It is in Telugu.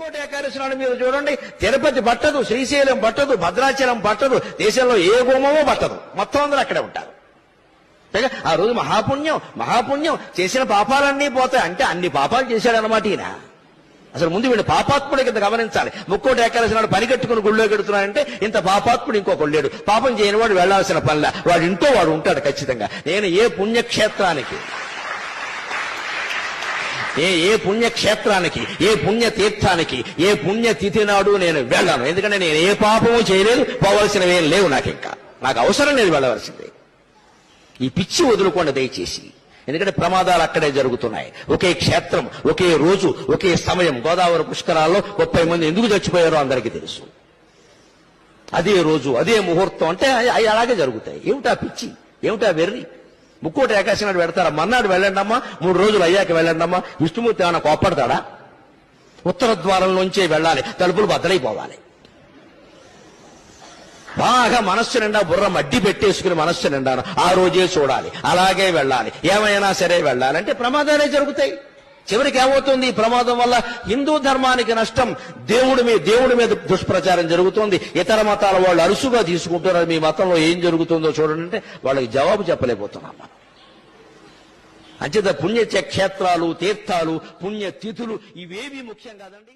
ముక్కోటి ఏకాదశి మీరు చూడండి. తిరుపతి పట్టదు శ్రీశైలం పట్టదు భద్రాచలం పట్టదు దేశంలో ఏ గోమమో పట్టదు. మొత్తం అందరూ అక్కడే ఉంటారు. ఆ రోజు మహాపుణ్యం మహాపుణ్యం చేసిన పాపాలన్నీ పోతాయి. అంటే అన్ని పాపాలు చేశాడనమాట ఈయన. అసలు ముందు వీడు పాపాత్ముడు కింద గమనించాలి. ముక్కోటి ఏకాదశి నాడు పని కట్టుకుని గుళ్ళో కడుతున్నాడంటే ఇంత పాపాత్ముడు ఇంకొకడు లేడు. పాపం చేయని వాడు వెళ్ళాల్సిన పనిలా. వాడు ఇంట్లో వాడు ఉంటాడు ఖచ్చితంగా. నేను ఏ పుణ్యక్షేత్రానికి ఏ ఏ పుణ్యక్షేత్రానికి ఏ పుణ్య తీర్థానికి ఏ పుణ్య తిథి నాడు నేను వెళ్ళాను. ఎందుకంటే నేను ఏ పాపము చేయలేదు పోవలసినవి ఏం లేవు నాకు ఇంకా నాకు అవసరం లేదు వెళ్ళవలసిందే. ఈ పిచ్చి వదులుకోండి దయచేసి. ఎందుకంటే ప్రమాదాలు అక్కడే జరుగుతున్నాయి. ఒకే క్షేత్రం ఒకే రోజు ఒకే సమయం. గోదావరి పుష్కరాల్లో ముప్పై మంది ఎందుకు చచ్చిపోయారో అందరికీ తెలుసు. అదే రోజు అదే ముహూర్తం అంటే అవి- అవి అలాగే జరుగుతాయి. ఏమిటా పిచ్చి? ఏమిటా వెర్రి? ముక్కోటి ఏకాశి నాడు పెడతారా? మన్నాడు వెళ్ళండమ్మా మూడు రోజులు అయ్యాక వెళ్ళండమ్మా. విష్ణుమూర్తి ఏమైనా కోప్పడతాడా? ఉత్తర ద్వారంలోంచే వెళ్ళాలి తలుపులు బద్దలైపోవాలి. బాగా మనస్సు నిండా బుర్ర మడ్డి పెట్టేసుకుని మనస్సు నిండా ఆ రోజే చూడాలి అలాగే వెళ్ళాలి. ఏమైనా సరే వెళ్ళాలంటే ప్రమాదాలే జరుగుతాయి. చివరికి ఏమవుతుంది? ఈ ప్రమాదం వల్ల హిందూ ధర్మానికి నష్టం. దేవుడి మీద దేవుడి మీద దుష్ప్రచారం జరుగుతుంది. ఇతర మతాల వాళ్ళు అరుసుగా తీసుకుంటున్నారు. మీ మతంలో ఏం జరుగుతుందో చూడండి అంటే వాళ్ళకి జవాబు చెప్పలేకపోతున్నాం మనం. అంచేత పుణ్య క్షేత్రాలు తీర్థాలు పుణ్యతిథులు ఇవేవి ముఖ్యం కాదండి.